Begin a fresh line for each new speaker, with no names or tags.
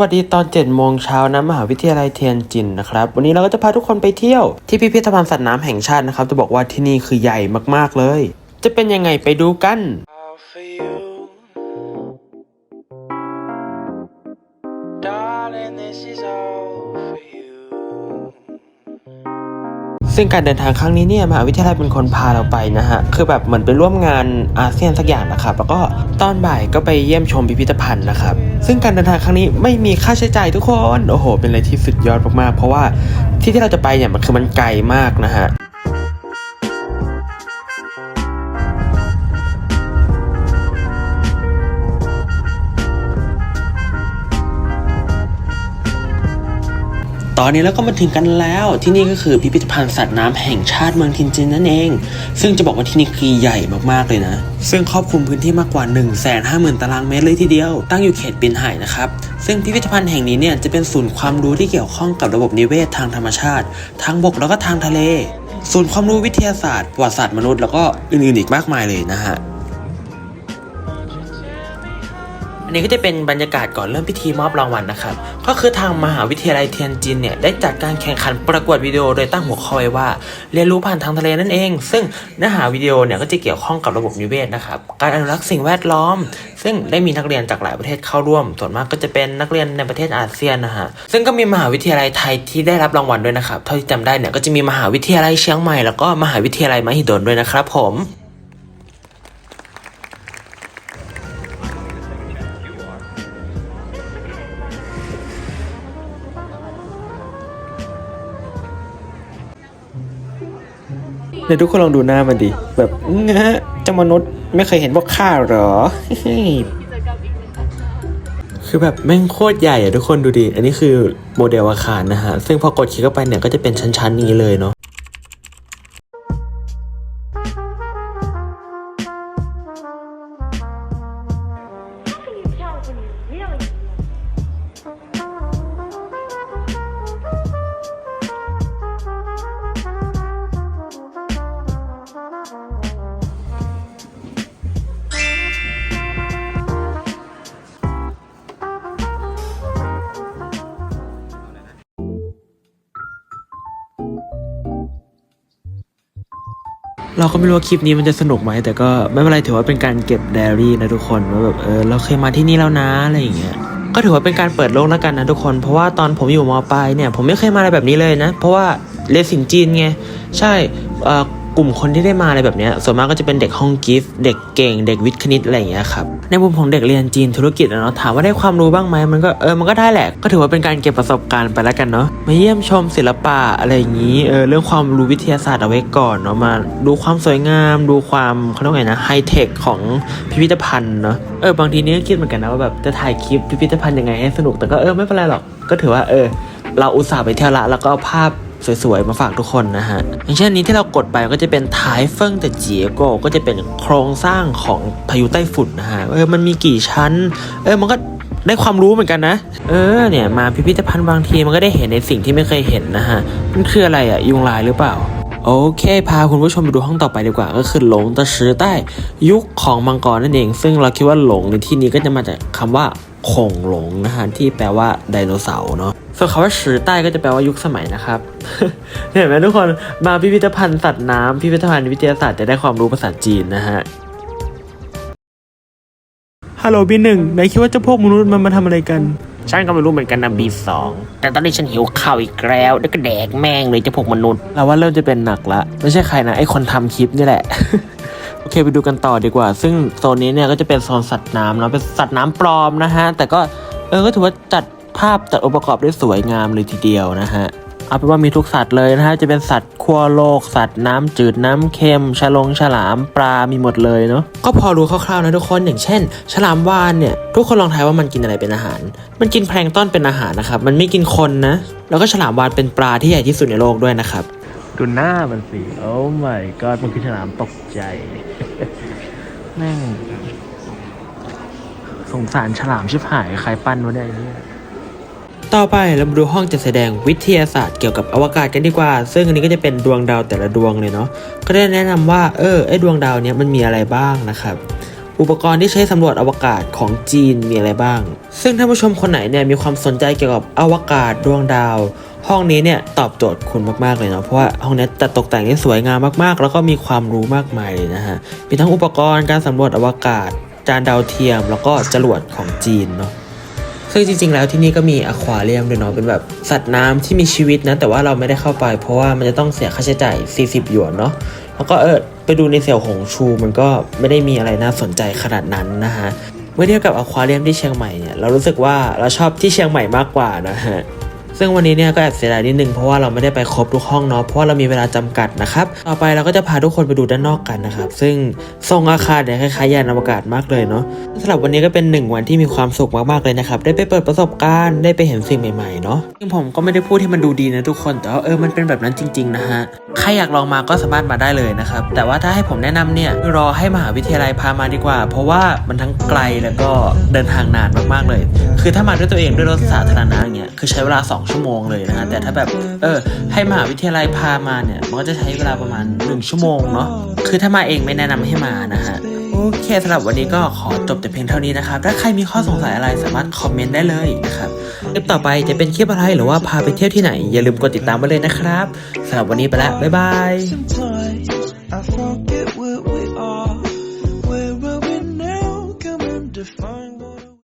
วัสดีตอน7จ็ดโมงเช้านะมหาวิทยาลัยเทียนจินนะครับ วันนี้เราก็จะพาทุกคนไปเที่ยว ที่พิพิธภัณฑ์สัตว์น้ำแห่งชาตินะครับ จะบอกว่าที่นี่คือใหญ่มากๆเลย จะเป็นยังไงไปดูกัน ซึ่งการเดินทางครั้งนี้เนี่ยมหาวิทยาลัยเป็นคนพาเราไปนะฮะ คือแบบเหมือนไปร่วมงานอาเซียนสักอย่างนะครับ แล้วก็ตอนบ่ายก็ไปเยี่ยมชมพิพิธภัณฑ์นะครับ ซึ่งการเดินทางครั้งนี้ไม่มีค่าใช้จ่ายทุกคน โอ้โห เป็นอะไรที่สุดยอดมากๆ เพราะว่าที่ที่เราจะไปเนี่ยมันคือมันไกลมากนะฮะ ตอนนี้เราก็มาถึงกันแล้วที่นี่ก็คือพิพิธภัณฑ์สัตว์น้ำแห่งชาติเมืองทินจินนั่นเอง ซึ่งจะบอกว่าที่นี่คือใหญ่มากๆเลยนะ ซึ่งครอบคลุมพื้นที่มากกว่า 1 5 0 0 0 0 ตารางเมตรเลยทีเดียว ตั้งอยู่เขตปินไห่นะครับ ซึ่งพิพิธภัณฑ์แห่งนี้เนี่ยจะเป็นศูนย์ความรู้ที่เกี่ยวข้องกับระบบนิเวศทางธรรมชาติทางบกแล้วก็ทางทะเล ศูนย์ความรู้วิทยาศาสตร์ประวัติศาสตร์มนุษย์แล้วก็อื่นๆอีกมากมายเลยนะฮะ นนี้ก็จะเป็นบรรยากาศก่อนเริ่มพิธีมอบรางวัลนะครับ ก็คือทางมหาวิทยาลัยเทียนจินเนี่ยได้จัดการแข่งขันประกวดวิดีโอโดยตั้งหัวข้อไว้ว่า เรียนรู้ผ่านทางทะเลนั่นเอง ซึ่งเนื้อหาวิดีโอเนี่ยก็จะเกี่ยวข้องกับระบบนิเวศนะครับ การอนุรักษ์สิ่งแวดล้อม ซึ่งได้มีนักเรียนจากหลายประเทศเข้าร่วม ส่วนมากก็จะเป็นนักเรียนในประเทศอาเซียนนะฮะ ซึ่งก็มีมหาวิทยาลัยไทยที่ได้รับรางวัลด้วยนะครับ เท่าที่จำได้เนี่ยก็จะมีมหาวิทยาลัยเชียงใหม่แล้วก็มหาวิทยาลัยมหิดลด้วยนะครับผม เดี๋ยวทุกคนลองดูหน้ามันดิ แบบงะเจ้ามนุษย์ไม่เคยเห็นพวกข้าหรอ คือแบบแม่งโคตรใหญ่อะทุกคนดูดิ อันนี้คือโมเดลอาคารนะฮะ ซึ่งพอกดคลิกเข้าไปเนี่ยก็จะเป็นชั้นๆนี้เลยเนาะ เราก็ไม่รู้ว่าคลิปนี้มันจะสนุกไหมแต่ก็ไม่เป็นไรถือว่าเป็นการเก็บไดอารี่นะทุกคนว่าแบบเออเราเคยมาที่นี่แล้วนะอะไรอย่างเงี้ยก็ถือว่าเป็นการเปิดโลกแล้วกันนะทุกคน เพราะว่าตอนผมอยู่มปลายเนี่ยผมไม่เคยมาอะไรแบบนี้เลยนะ เพราะว่าเรียนสินจีนไงใช่อ่อ กลุ่มคนที่ได้มาอะไรแบบเนี้ยส่วนมากก็จะเป็นเด็กห้องกิฟต์เด็กเก่ง เด็กวิทย์คณิตอะไรอย่างเงี้ยครับในมุมของเด็กเรียนจีนธุรกิจอะเนาะถามว่าได้ความรู้บ้างไหมมันก็เออมันก็ได้แหละก็ถือว่าเป็นการเก็บประสบการณ์ไปแล้วกันเนาะมาเยี่ยมชมศิลปะอะไรอย่างงี้เออเรื่องความรู้วิทยาศาสตร์เอาไว้ก่อนเนาะมาดูความสวยงาม ดูความเขาเรียกไงนะไฮเทคของพิพิธภัณฑ์เนาะเออบางทีนี่ก็คิดเหมือนกันนะว่าแบบจะถ่ายคลิปพิพิธภัณฑ์ยังไงให้สนุกแต่ก็เออไม่เป็นไรหรอกก็ถือว่าเออเราอุตส่าห์ไปเที่ยวละแล้วก็เอาภาพ สวยๆ มาฝากทุกคนนะฮะ อย่างเช่นนี้ที่เรากดไปก็จะเป็นท้ายเฟิงแต่เจียโกก็จะเป็นโครงสร้างของพายุไต้ฝุ่นนะฮะ เออ มันมีกี่ชั้น เออ มันก็ได้ความรู้เหมือนกันนะ เออ เนี่ยมาพิพิธภัณฑ์บางทีมันก็ได้เห็นในสิ่งที่ไม่เคยเห็นนะฮะ มันคืออะไรอะยุงลายหรือเปล่า โอเค พาคุณผู้ชมไปดูห้องต่อไปดีกว่า ก็คือหลงตะชือใต้ ยุคของมังกรนั่นเอง ซึ่งเราคิดว่าหลงในที่นี้ก็จะมาจากคำว่า คงหลงนะฮะที่แปลว่าไดโนเสาร์เนาะส่วนคำว่าชือใต้ก็จะแปลว่ายุคสมัยนะครับ เห็นไหมทุกคนมาพิพิธภัณฑ์สัตว์น้ำพิพิธภัณฑ์วิทยาศาสตร์จะได้ความรู้ภาษาจีนนะฮะฮัลโหลบีหนึ่งนายคิดว่าเจ้าพวกมนุษย์มันมาทำอะไรกัน ฉันก็ไม่รู้เหมือนกันนะบีสองแต่ตอนนี้ฉันหิวข้าวอีกแล้วแล้วก็แดกแม่งเลยเจ้าพวกมนุษย์เราว่าเริ่มจะเป็นหนักละ ไม่ใช่ใครนะไอคนทำคลิปนี่แหละ โอเคไปดูกันต่อดีกว่า ซึ่งโซนนี้เนี่ยก็จะเป็นโซนสัตว์น้ำเนาะเป็นสัตว์น้ำปลอมนะฮะ แต่ก็เออก็ถือว่าจัดภาพจัดองค์ประกอบได้สวยงามเลยทีเดียวนะฮะเอาเป็นว่ามีทุกสัตว์เลยนะฮะจะเป็นสัตว์ขั้วโลก สัตว์น้ำจืดน้ำเค็มฉลงฉลามปลามีหมดเลยเนาะก็พอรู้คร่าวๆนะทุกคนอย่างเช่น ฉลามวาฬเนี่ยทุกคนลองทายว่ามันกินอะไรเป็นอาหาร มันกินแพลงต้อนเป็นอาหารนะครับมันไม่กินคนนะแล้วก็ฉลามวาฬเป็นปลาที่ใหญ่ที่สุดในโลกด้วยนะครับ ดูหน้ามันสิ โอ้ my god มันคือฉลามตกใจ แม่งสงสารฉลามชิบหายใครปั้นวะเนี่ยไอ้เนี่ย ต่อไปเรามาดูห้องจัดแสดงวิทยาศาสตร์เกี่ยวกับอวกาศกันดีกว่า ซึ่งอันนี้ก็จะเป็นดวงดาวแต่ละดวงเลยเนาะ ก็ได้แนะนำว่า เออ ไอ้ดวงดาวเนี้ยมันมีอะไรบ้างนะครับอุปกรณ์ที่ใช้สำรวจอวกาศของจีนมีอะไรบ้าง ซึ่งท่านผู้ชมคนไหนเนี่ยมีความสนใจเกี่ยวกับอวกาศดวงดาว ห้องนี้เนี่ยตอบโจทย์คุณมากๆเลยเนาะเพราะว่าห้องนี้จัดตกแต่งที่สวยงามมากๆ แล้วก็มีความรู้มากมายเลยนะฮะมีทั้งอุปกรณ์การสำรวจอวกาศ จานดาวเทียม แล้วก็จรวดของจีนเนาะซึ่งจริงๆ แล้วที่นี่ก็มีอควาเรียมด้วยเนาะเป็นแบบสัตว์น้ำที่มีชีวิตนะ แต่ว่าเราไม่ได้เข้าไป เพราะว่ามันจะต้องเสียค่าใช้จ่าย 40 หยวนเนาะแล้วก็เออไปดูในเสี่ยวหงชูมันก็ไม่ได้มีอะไรน่าสนใจขนาดนั้นนะฮะเมื่อเทียบกับอควาเรียมที่เชียงใหม่เนี่ยเรารู้สึกว่าเราชอบที่เชียงใหม่มากกว่านะฮะ ซึ่งวันนี้เนี่ยก็แอบเสียดายนิดนึงเพราะว่าเราไม่ได้ไปครบทุกห้องเนาะเพราะเรามีเวลาจำกัดนะครับต่อไปเราก็จะพาทุกคนไปดูด้านนอกกันนะครับซึ่งทรงอาคารเนี่ยคล้ายๆยานอวกาศมากเลยเนาะสำหรับวันนี้ก็เป็นหนึ่งวันที่มีความสุขมากๆเลยนะครับได้ไปเปิดประสบการณ์ได้ไปเห็นสิ่งใหม่ๆเนาะซึ่งผมก็ไม่ได้พูดที่มันดูดีนะทุกคนแต่ว่าเออมันเป็นแบบนั้นจริง ๆนะฮะใครอยากลองมาก็สามารถมาได้เลยนะครับแต่ว่าถ้าให้ผมแนะนำเนี่ยรอให้มหาวิทยาลัยพามาดีกว่า เพราะว่ามันทั้งไกลแล้วก็เดินทางนานมากๆเลย คือถ้ามาด้วยตัวเองด้วยรถสาธารณะอย่างเงี้ยคือใช้เวลา2ชั่วโมงเลยนะฮะแต่ถ้าแบบเออให้มหาวิทยาลัยพามาเนี่ยมันก็จะใช้เวลาประมาณ 1 ชั่วโมงเนาะคือถ้ามาเองไม่แนะนำให้มานะฮะโอเคสำหรับวันนี้ก็ขอจบแต่เพียงเท่านี้นะครับ ถ้าใครมีข้อสงสัยอะไรสามารถคอมเมนต์ได้เลยนะครับคลิปต่อไปจะเป็นคลิปอะไรหรือว่าพาไปเที่ยวที่ไหน อย่าลืมกดติดตามไว้เลยนะครับสำหรับวันนี้ไปแล้วบ๊ายบาย